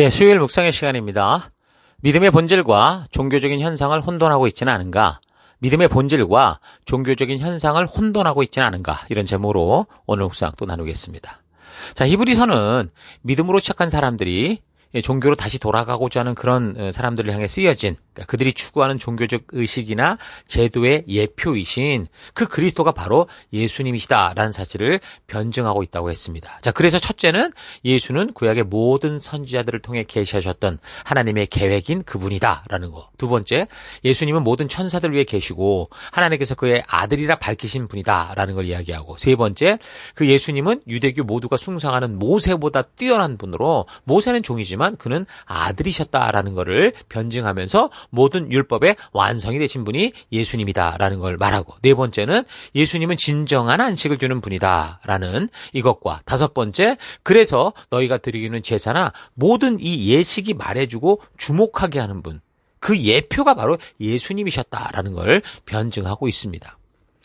예, 수요일 묵상의 시간입니다. 믿음의 본질과 종교적인 현상을 혼돈하고 있지는 않은가? 믿음의 본질과 종교적인 현상을 혼돈하고 있지는 않은가? 이런 제목으로 오늘 묵상 또 나누겠습니다. 자, 히브리서는 믿음으로 시작한 사람들이 예, 종교로 다시 돌아가고자 하는 그런 어, 사람들을 향해 쓰여진 그러니까 그들이 추구하는 종교적 의식이나 제도의 예표이신 그 그리스도가 바로 예수님이시다라는 사실을 변증하고 있다고 했습니다. 자, 그래서 첫째는 예수는 구약의 모든 선지자들을 통해 계시하셨던 하나님의 계획인 그분이다라는 거. 두 번째, 예수님은 모든 천사들 위해 계시고 하나님께서 그의 아들이라 밝히신 분이다라는 걸 이야기하고 세 번째, 그 예수님은 유대교 모두가 숭상하는 모세보다 뛰어난 분으로 모세는 종이지만 그는 아들이셨다라는 것을 변증하면서 모든 율법의 완성이 되신 분이 예수님이다라는 걸 말하고 네 번째는 예수님은 진정한 안식을 주는 분이다라는 이것과 다섯 번째 그래서 너희가 드리기는 제사나 모든 이 예식이 말해주고 주목하게 하는 분 그 예표가 바로 예수님이셨다라는 걸 변증하고 있습니다.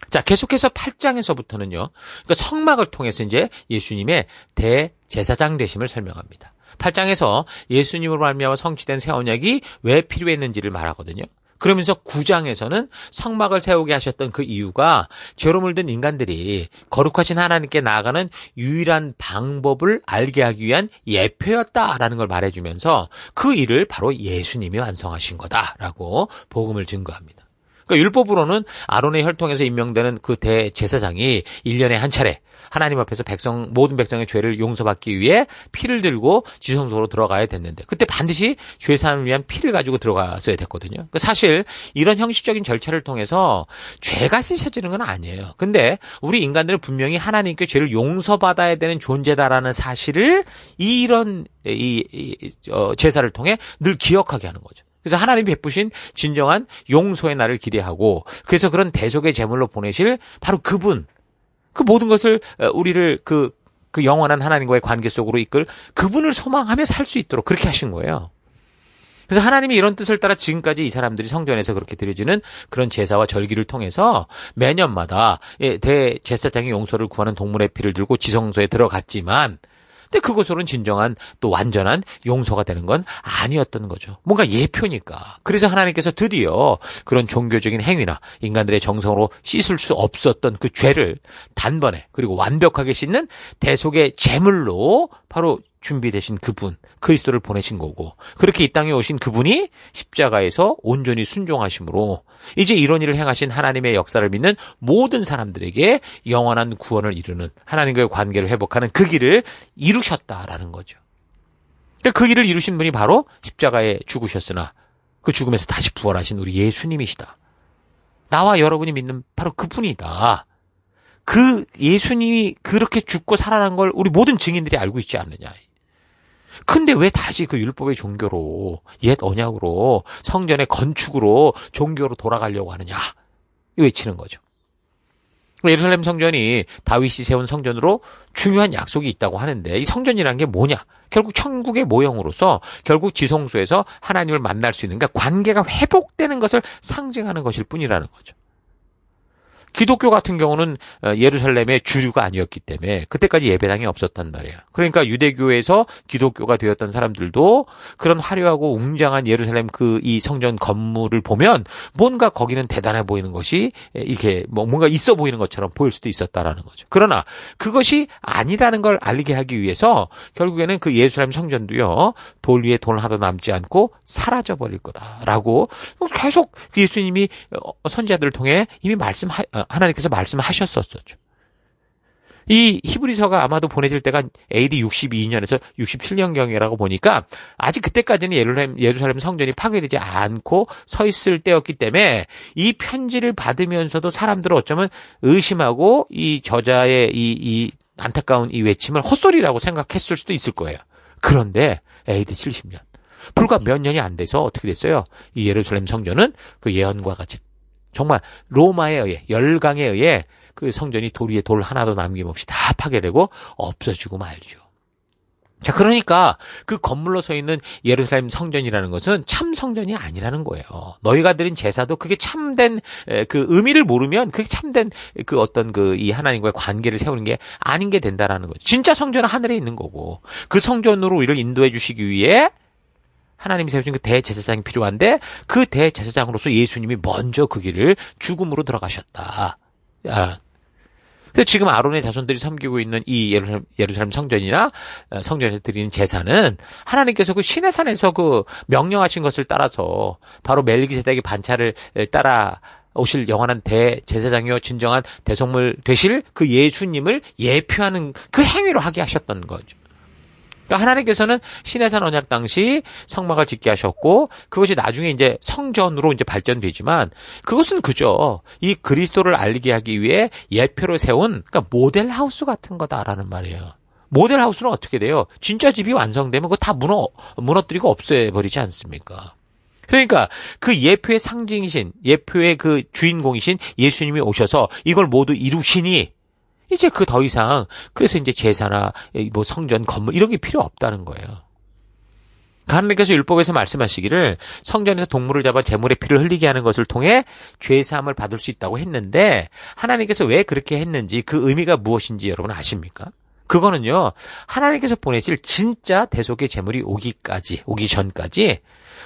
자, 계속해서 8장에서부터는요. 그러니까 성막을 통해서 이제 예수님의 대제사장 되심을 설명합니다. 8장에서 예수님으로 말미암아 성취된 새 언약이 왜 필요했는지를 말하거든요. 그러면서 9장에서는 성막을 세우게 하셨던 그 이유가 죄로 물든 인간들이 거룩하신 하나님께 나아가는 유일한 방법을 알게 하기 위한 예표였다라는 걸 말해주면서 그 일을 바로 예수님이 완성하신 거다라고 복음을 증거합니다. 그러니까 율법으로는 아론의 혈통에서 임명되는 그 대제사장이 1년에 한 차례 하나님 앞에서 백성 모든 백성의 죄를 용서받기 위해 피를 들고 지성소로 들어가야 됐는데 그때 반드시 죄 사함을 위한 피를 가지고 들어갔어야 됐거든요. 그러니까 사실 이런 형식적인 절차를 통해서 죄가 씻어지는 건 아니에요. 근데 우리 인간들은 분명히 하나님께 죄를 용서받아야 되는 존재다라는 사실을 이런 이, 이 어, 제사를 통해 늘 기억하게 하는 거죠. 그래서 하나님이 베푸신 진정한 용서의 날을 기대하고 그래서 그런 대속의 제물로 보내실 바로 그분 그 모든 것을 어, 우리를 그, 그 영원한 하나님과의 관계 속으로 이끌 그분을 소망하며 살 수 있도록 그렇게 하신 거예요. 그래서 하나님이 이런 뜻을 따라 지금까지 이 사람들이 성전에서 그렇게 드려지는 그런 제사와 절기를 통해서 매년마다 예, 대제사장의 용서를 구하는 동물의 피를 들고 지성소에 들어갔지만 근데 그것으로는 진정한 또 완전한 용서가 되는 건 아니었던 거죠. 뭔가 예표니까. 그래서 하나님께서 드디어 그런 종교적인 행위나 인간들의 정성으로 씻을 수 없었던 그 죄를 단번에 그리고 완벽하게 씻는 대속의 제물로 바로 준비되신 그분, 그리스도를 보내신 거고, 그렇게 이 땅에 오신 그분이 십자가에서 온전히 순종하심으로, 이제 이런 일을 행하신 하나님의 역사를 믿는 모든 사람들에게 영원한 구원을 이루는 하나님과의 관계를 회복하는 그 길을 이루셨다라는 거죠. 그러니까 그 길을 이루신 분이 바로 십자가에 죽으셨으나, 그 죽음에서 다시 부활하신 우리 예수님이시다. 나와 여러분이 믿는 바로 그분이다. 그 예수님이 그렇게 죽고 살아난 걸 우리 모든 증인들이 알고 있지 않느냐. 근데 왜 다시 그 율법의 종교로 옛 언약으로 성전의 건축으로 종교로 돌아가려고 하느냐 외치는 거죠. 예루살렘 성전이 다윗이 세운 성전으로 중요한 약속이 있다고 하는데 이 성전이란 게 뭐냐? 결국 천국의 모형으로서 결국 지성소에서 하나님을 만날 수 있는 그러니까 관계가 회복되는 것을 상징하는 것일 뿐이라는 거죠. 기독교 같은 경우는 어, 예루살렘의 주주가 아니었기 때문에 그때까지 예배당이 없었단 말이에요. 그러니까 유대교에서 기독교가 되었던 사람들도 그런 화려하고 웅장한 예루살렘 그 이 성전 건물을 보면 뭔가 거기는 대단해 보이는 것이 이렇게 뭐 뭔가 있어 보이는 것처럼 보일 수도 있었다라는 거죠. 그러나 그것이 아니라는 걸 알게 하기 위해서 결국에는 그 예루살렘 성전도요 돌 위에 돌 하나도 남지 않고 사라져 버릴 거다라고 계속 그 예수님이 어, 선지자들을 통해 이미 말씀하 어, 하나님께서 말씀하셨었죠. 이 히브리서가 아마도 보내질 때가 AD 62년에서 67년경이라고 보니까 아직 그때까지는 예루살렘, 예루살렘 성전이 파괴되지 않고 서 있을 때였기 때문에 이 편지를 받으면서도 사람들은 어쩌면 의심하고 이 저자의 이, 이 안타까운 이 외침을 헛소리라고 생각했을 수도 있을 거예요. 그런데 AD 70년. 불과 몇 년이 안 돼서 어떻게 됐어요? 이 예루살렘 성전은 그 예언과 같이 정말 로마에 의해 열강에 의해 그 성전이 돌 위에 돌 하나도 남김없이 다 파괴되고 없어지고 말죠. 자, 그러니까 그 건물로 서 있는 예루살렘 성전이라는 것은 참 성전이 아니라는 거예요. 너희가 드린 제사도 그게 참된 에, 그 의미를 모르면 그게 참된 그 어떤 그 이 하나님과의 관계를 세우는 게 아닌 게 된다라는 거죠. 진짜 성전은 하늘에 있는 거고 그 성전으로 우리를 인도해 주시기 위해 하나님이 세우신 그 대제사장이 필요한데 그 대제사장으로서 예수님이 먼저 그 길을 죽음으로 들어가셨다. 아, 그래서 지금 아론의 자손들이 섬기고 있는 이 예루살렘, 예루살렘 성전이나 어, 성전에서 드리는 제사는 하나님께서 그 신의 산에서 그 명령하신 것을 따라서 바로 멜기세덱의 반차를 따라 오실 영원한 대제사장이요 진정한 대성물 되실 그 예수님을 예표하는 그 행위로 하게 하셨던 거죠. 그러니까 하나님께서는 신해산 언약 당시 성막을 짓게 하셨고 그것이 나중에 이제 성전으로 이제 발전되지만 그것은 그저 이 그리스도를 알리게 하기 위해 예표로 세운 그러니까 모델 하우스 같은 거다라는 말이에요. 모델 하우스는 어떻게 돼요? 진짜 집이 완성되면 그거 다 무너 무너뜨리고 없애버리지 않습니까? 그러니까 그 예표의 상징이신 예표의 그 주인공이신 예수님이 오셔서 이걸 모두 이루시니 이제 그 더 이상 그래서 이제 제사나 뭐 성전 건물 이런 게 필요 없다는 거예요. 하나님께서 율법에서 말씀하시기를 성전에서 동물을 잡아 제물의 피를 흘리게 하는 것을 통해 죄 사함을 받을 수 있다고 했는데 하나님께서 왜 그렇게 했는지 그 의미가 무엇인지 여러분 아십니까? 그거는요. 하나님께서 보내실 진짜 대속의 제물이 오기까지 오기 전까지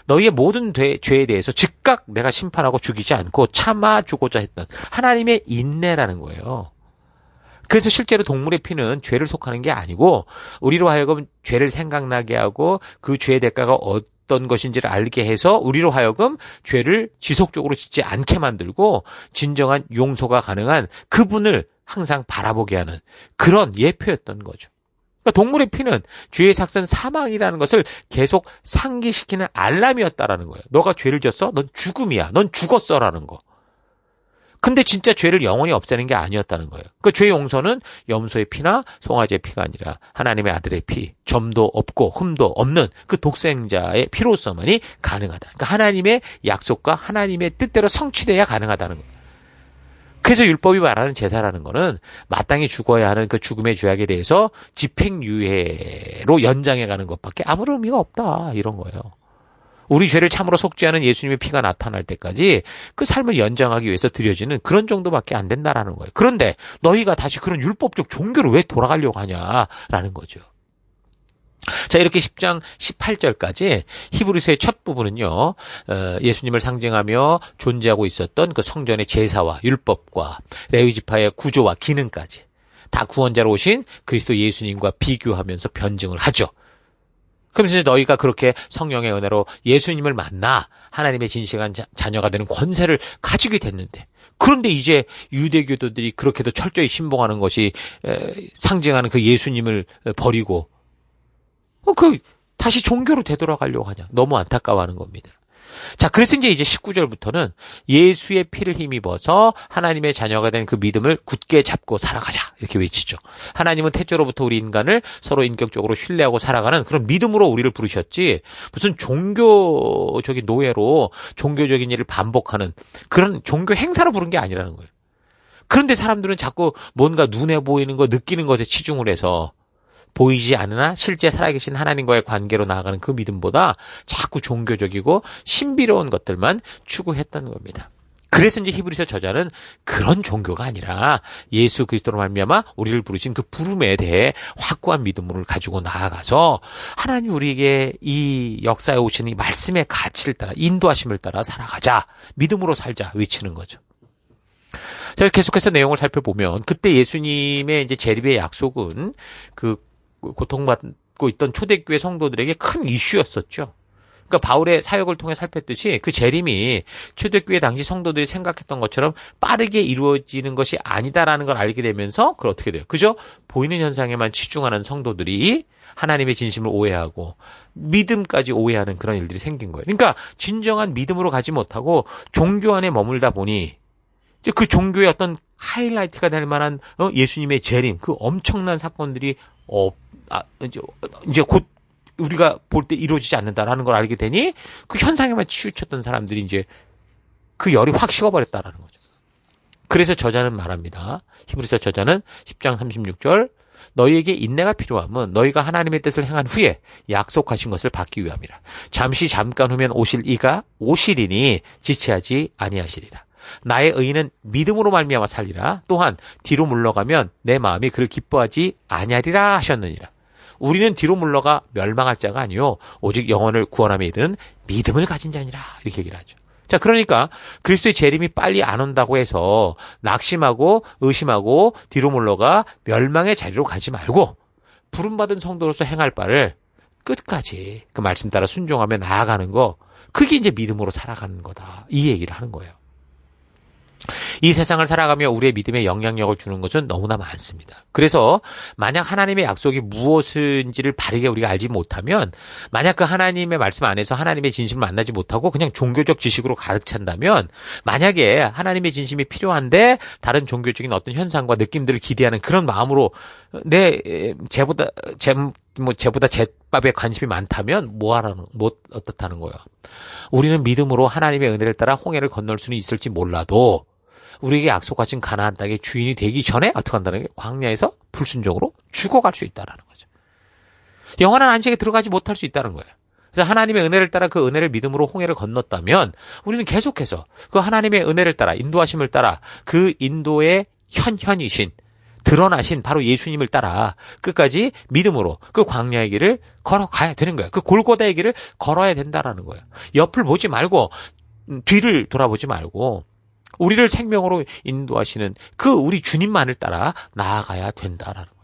너희의 모든 죄에 대해서 즉각 내가 심판하고 죽이지 않고 참아 주고자 했던 하나님의 인내라는 거예요. 그래서 실제로 동물의 피는 죄를 속하는 게 아니고 우리로 하여금 죄를 생각나게 하고 그 죄의 대가가 어떤 것인지를 알게 해서 우리로 하여금 죄를 지속적으로 짓지 않게 만들고 진정한 용서가 가능한 그분을 항상 바라보게 하는 그런 예표였던 거죠. 그러니까 동물의 피는 죄의 삭선 사망이라는 것을 계속 상기시키는 알람이었다라는 거예요. 너가 죄를 졌어? 넌 죽음이야. 넌 죽었어라는 거. 근데 진짜 죄를 영원히 없애는 게 아니었다는 거예요. 그 죄 용서는 염소의 피나 송아지의 피가 아니라 하나님의 아들의 피, 점도 없고 흠도 없는 그 독생자의 피로서만이 가능하다. 그러니까 하나님의 약속과 하나님의 뜻대로 성취돼야 가능하다는 거예요. 그래서 율법이 말하는 제사라는 거는 마땅히 죽어야 하는 그 죽음의 죄악에 대해서 집행유예로 연장해 가는 것밖에 아무런 의미가 없다. 이런 거예요. 우리 죄를 참으로 속죄하는 예수님의 피가 나타날 때까지 그 삶을 연장하기 위해서 드려지는 그런 정도밖에 안 된다라는 거예요. 그런데 너희가 다시 그런 율법적 종교로 왜 돌아가려고 하냐라는 거죠. 자, 이렇게 10장 18절까지 히브리서의 첫 부분은요, 어, 예수님을 상징하며 존재하고 있었던 그 성전의 제사와 율법과 레위지파의 구조와 기능까지 다 구원자로 오신 그리스도 예수님과 비교하면서 변증을 하죠. 그러면서 너희가 그렇게 성령의 은혜로 예수님을 만나 하나님의 진실한 자, 녀가 되는 권세를 가지게 됐는데 그런데 이제 유대교도들이 그렇게도 철저히 신봉하는 것이 상징하는 그 예수님을 버리고 어, 그 다시 종교로 되돌아가려고 하냐 너무 안타까워하는 겁니다. 자, 그래서 이제 이제 19절부터는 예수의 피를 힘입어서 하나님의 자녀가 된 그 믿음을 굳게 잡고 살아가자. 이렇게 외치죠. 하나님은 태초로부터 우리 인간을 서로 인격적으로 신뢰하고 살아가는 그런 믿음으로 우리를 부르셨지 무슨 종교적인 노예로 종교적인 일을 반복하는 그런 종교 행사로 부른 게 아니라는 거예요. 그런데 사람들은 자꾸 뭔가 눈에 보이는 거, 느끼는 것에 치중을 해서 보이지 않으나 실제 살아계신 하나님과의 관계로 나아가는 그 믿음보다 자꾸 종교적이고 신비로운 것들만 추구했던 겁니다. 그래서 이제 히브리서 저자는 그런 종교가 아니라 예수 그리스도로 말미암아 우리를 부르신 그 부름에 대해 확고한 믿음을 가지고 나아가서 하나님 우리에게 이 역사에 오신 이 말씀의 가치를 따라 인도하심을 따라 살아가자 믿음으로 살자 외치는 거죠. 자 계속해서 내용을 살펴보면 그때 예수님의 이제 재립의 약속은 그 고통받고 있던 초대교회 성도들에게 큰 이슈였었죠. 그러니까 바울의 사역을 통해 살폈듯이 그 재림이 초대교회 당시 성도들이 생각했던 것처럼 빠르게 이루어지는 것이 아니다라는 걸 알게 되면서 그걸 어떻게 돼요? 그죠? 보이는 현상에만 치중하는 성도들이 하나님의 진심을 오해하고 믿음까지 오해하는 그런 일들이 생긴 거예요. 그러니까 진정한 믿음으로 가지 못하고 종교 안에 머물다 보니 이제 그 종교의 어떤 하이라이트가 될 만한 어, 예수님의 재림, 그 엄청난 사건들이 없 아, 이제, 이제 곧 우리가 볼 때 이루어지지 않는다라는 걸 알게 되니 그 현상에만 치우쳤던 사람들이 이제 그 열이 확 식어버렸다라는 거죠. 그래서 저자는 말합니다. 히브리서 저자는 10장 36절 너희에게 인내가 필요함은 너희가 하나님의 뜻을 행한 후에 약속하신 것을 받기 위함이라. 잠시 잠깐 후면 오실 이가 오시리니 지체하지 아니하시리라. 나의 의인은 믿음으로 말미암아 살리라. 또한 뒤로 물러가면 내 마음이 그를 기뻐하지 아니하리라 하셨느니라. 우리는 뒤로 물러가 멸망할 자가 아니요 오직 영혼을 구원함에 이르는 믿음을 가진 자니라 이렇게 얘기를 하죠. 자, 그러니까 그리스도의 재림이 빨리 안 온다고 해서 낙심하고 의심하고 뒤로 물러가 멸망의 자리로 가지 말고 부름받은 성도로서 행할 바를 끝까지 그 말씀 따라 순종하며 나아가는 거 그게 이제 믿음으로 살아가는 거다. 이 얘기를 하는 거예요. 이 세상을 살아가며 우리의 믿음에 영향력을 주는 것은 너무나 많습니다. 그래서 만약 하나님의 약속이 무엇인지를 바르게 우리가 알지 못하면 만약 그 하나님의 말씀 안에서 하나님의 진심을 만나지 못하고 그냥 종교적 지식으로 가득 찬다면 만약에 하나님의 진심이 필요한데 다른 종교적인 어떤 현상과 느낌들을 기대하는 그런 마음으로 내 제보다 제 뭐 제보다 제밥에 관심이 많다면 뭐하라는 뭐 어떻다는 거예요. 우리는 믿음으로 하나님의 은혜를 따라 홍해를 건널 수는 있을지 몰라도 우리에게 약속하신 가나안 땅의 주인이 되기 전에 어떻게 한다는 게 광야에서 불순종으로 죽어갈 수 있다라는 거죠. 영원한 안식에 들어가지 못할 수 있다는 거예요. 그래서 하나님의 은혜를 따라 그 은혜를 믿음으로 홍해를 건넜다면 우리는 계속해서 그 하나님의 은혜를 따라 인도하심을 따라 그 인도의 현현이신 드러나신 바로 예수님을 따라 끝까지 믿음으로 그 광야의 길을 걸어가야 되는 거예요. 그 골고다의 길을 걸어야 된다라는 거예요. 옆을 보지 말고 뒤를 돌아보지 말고 우리를 생명으로 인도하시는 그 우리 주님만을 따라 나아가야 된다라는 거예요.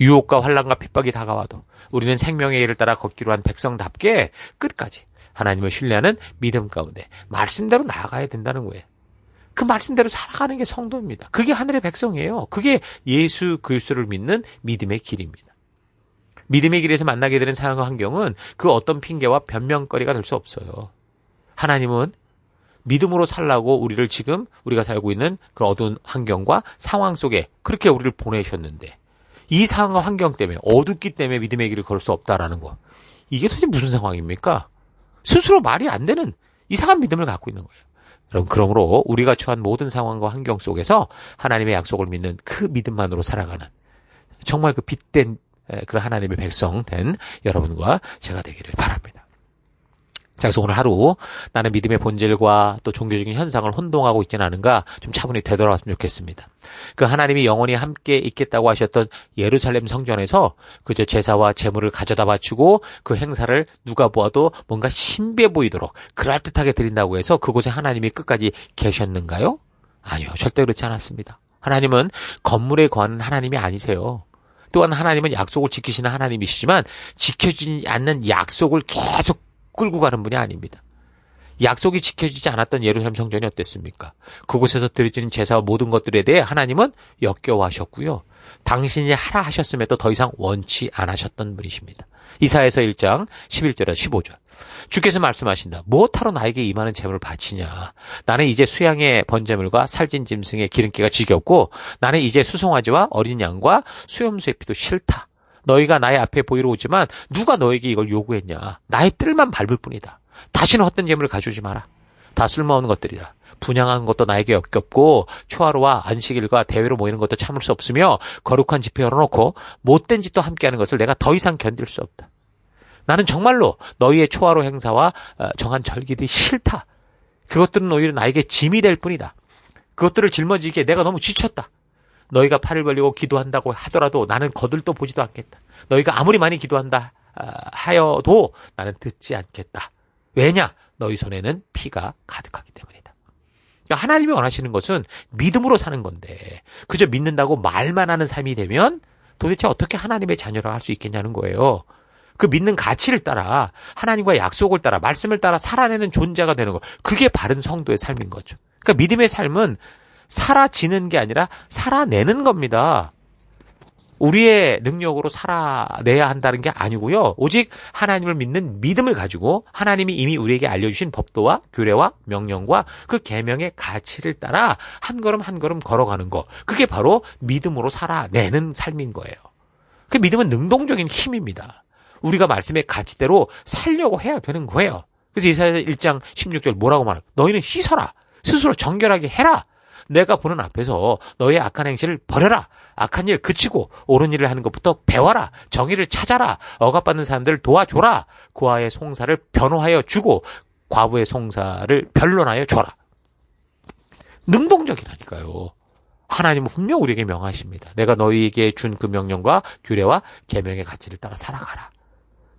유혹과 환란과 핍박이 다가와도 우리는 생명의 길을 따라 걷기로 한 백성답게 끝까지 하나님을 신뢰하는 믿음 가운데 말씀대로 나아가야 된다는 거예요. 그 말씀대로 살아가는 게 성도입니다. 그게 하늘의 백성이에요. 그게 예수 그리스도를 믿는 믿음의 길입니다. 믿음의 길에서 만나게 되는 상황 환경은 그 어떤 핑계와 변명거리가 될 수 없어요. 하나님은 믿음으로 살라고 우리를 지금 우리가 살고 있는 그 어두운 환경과 상황 속에 그렇게 우리를 보내셨는데 이 상황과 환경 때문에 어둡기 때문에 믿음의 길을 걸을 수 없다라는 거. 이게 도대체 무슨 상황입니까? 스스로 말이 안 되는 이상한 믿음을 갖고 있는 거예요. 여러분, 그러므로 우리가 처한 모든 상황과 환경 속에서 하나님의 약속을 믿는 그 믿음만으로 살아가는 정말 그 빛된 그런 하나님의 백성 된 여러분과 제가 되기를 바랍니다. 자, 그래서 오늘 하루 나는 믿음의 본질과 또 종교적인 현상을 혼동하고 있지는 않은가 좀 차분히 되돌아왔으면 좋겠습니다. 그 하나님이 영원히 함께 있겠다고 하셨던 예루살렘 성전에서 그저 제사와 제물을 가져다 바치고 그 행사를 누가 보아도 뭔가 신비해 보이도록 그럴듯하게 드린다고 해서 그곳에 하나님이 끝까지 계셨는가요? 아니요, 절대 그렇지 않았습니다. 하나님은 건물에 거하는 하나님이 아니세요. 또한 하나님은 약속을 지키시는 하나님이시지만 지켜지지 않는 약속을 계속 끌고 가는 분이 아닙니다. 약속이 지켜지지 않았던 예루살렘 성전이 어땠습니까? 그곳에서 드려지는 제사와 모든 것들에 대해 하나님은 역겨워하셨고요. 당신이 하라 하셨음에도 더 이상 원치 않으셨던 분이십니다. 이사에서 1장 11절에 15절. 주께서 말씀하신다. 무엇하러 나에게 임하는 재물을 바치냐. 나는 이제 수양의 번제물과 살진 짐승의 기름기가 지겹고 나는 이제 수송아지와 어린 양과 수염수의 피도 싫다. 너희가 나의 앞에 보이러 오지만 누가 너에게 이걸 요구했냐. 나의 뜰만 밟을 뿐이다. 다시는 헛된 재물을 가져오지 마라. 다 쓸모없는 것들이다. 분양하는 것도 나에게 역겹고 초하루와 안식일과 대회로 모이는 것도 참을 수 없으며 거룩한 집회 열어놓고 못된 짓도 함께하는 것을 내가 더 이상 견딜 수 없다. 나는 정말로 너희의 초하루 행사와 어, 정한 절기들이 싫다. 그것들은 오히려 나에게 짐이 될 뿐이다. 그것들을 짊어지기에 내가 너무 지쳤다. 너희가 팔을 벌리고 기도한다고 하더라도 나는 거들떠 보지도 않겠다. 너희가 아무리 많이 기도한다 아, 하여도 나는 듣지 않겠다. 왜냐? 너희 손에는 피가 가득하기 때문이다. 그러니까 하나님이 원하시는 것은 믿음으로 사는 건데 그저 믿는다고 말만 하는 삶이 되면 도대체 어떻게 하나님의 자녀라 할 수 있겠냐는 거예요. 그 믿는 가치를 따라 하나님과 약속을 따라 말씀을 따라 살아내는 존재가 되는 거. 그게 바른 성도의 삶인 거죠. 그러니까 믿음의 삶은 살아지는 게 아니라 살아내는 겁니다. 우리의 능력으로 살아내야 한다는 게 아니고요. 오직 하나님을 믿는 믿음을 가지고 하나님이 이미 우리에게 알려주신 법도와 규례와 명령과 그 계명의 가치를 따라 한 걸음 한 걸음 걸어가는 거. 그게 바로 믿음으로 살아내는 삶인 거예요. 그 믿음은 능동적인 힘입니다. 우리가 말씀의 가치대로 살려고 해야 되는 거예요. 그래서 이사야 1장 16절 뭐라고 말합니까? 너희는 씻어라. 스스로 정결하게 해라. 내가 보는 앞에서 너의 악한 행실을 버려라. 악한 일 그치고 옳은 일을 하는 것부터 배워라. 정의를 찾아라. 억압받는 사람들을 도와줘라. 고아의 송사를 변호하여 주고 과부의 송사를 변론하여 줘라. 능동적이라니까요. 하나님은 분명 우리에게 명하십니다. 내가 너희에게 준 그 명령과 규례와 계명의 가치를 따라 살아가라.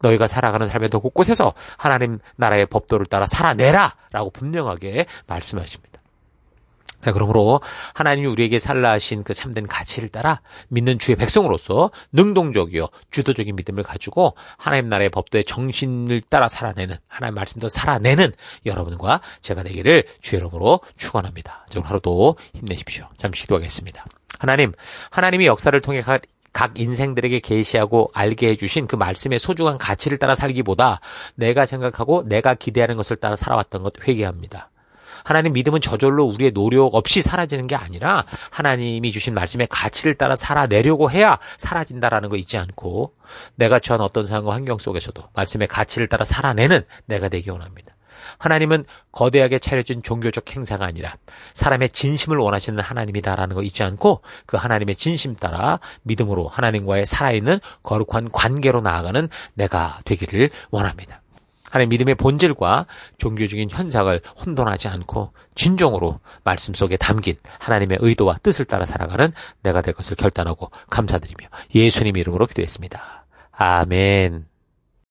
너희가 살아가는 삶의 더 곳곳에서 하나님 나라의 법도를 따라 살아내라! 라고 분명하게 말씀하십니다. 자, 그러므로 하나님이 우리에게 살라 하신 그 참된 가치를 따라 믿는 주의 백성으로서 능동적이요, 주도적인 믿음을 가지고 하나님 나라의 법도의 정신을 따라 살아내는, 하나님 말씀도 살아내는 여러분과 제가 되기를 주의 이름으로 축원합니다. 오늘 하루도 힘내십시오. 잠시 기도하겠습니다. 하나님, 하나님이 역사를 통해 각, 각 인생들에게 계시하고 알게 해주신 그 말씀의 소중한 가치를 따라 살기보다 내가 생각하고 내가 기대하는 것을 따라 살아왔던 것 회개합니다. 하나님 믿음은 저절로 우리의 노력 없이 사라지는 게 아니라 하나님이 주신 말씀의 가치를 따라 살아내려고 해야 사라진다라는 거 잊지 않고 내가 처한 어떤 상황과 환경 속에서도 말씀의 가치를 따라 살아내는 내가 되기 원합니다. 하나님은 거대하게 차려진 종교적 행사가 아니라 사람의 진심을 원하시는 하나님이다라는 거 잊지 않고 그 하나님의 진심 따라 믿음으로 하나님과의 살아있는 거룩한 관계로 나아가는 내가 되기를 원합니다. 하나님 믿음의 본질과 종교적인 현상을 혼돈하지 않고 진정으로 말씀 속에 담긴 하나님의 의도와 뜻을 따라 살아가는 내가 될 것을 결단하고 감사드리며 예수님 이름으로 기도했습니다. 아멘.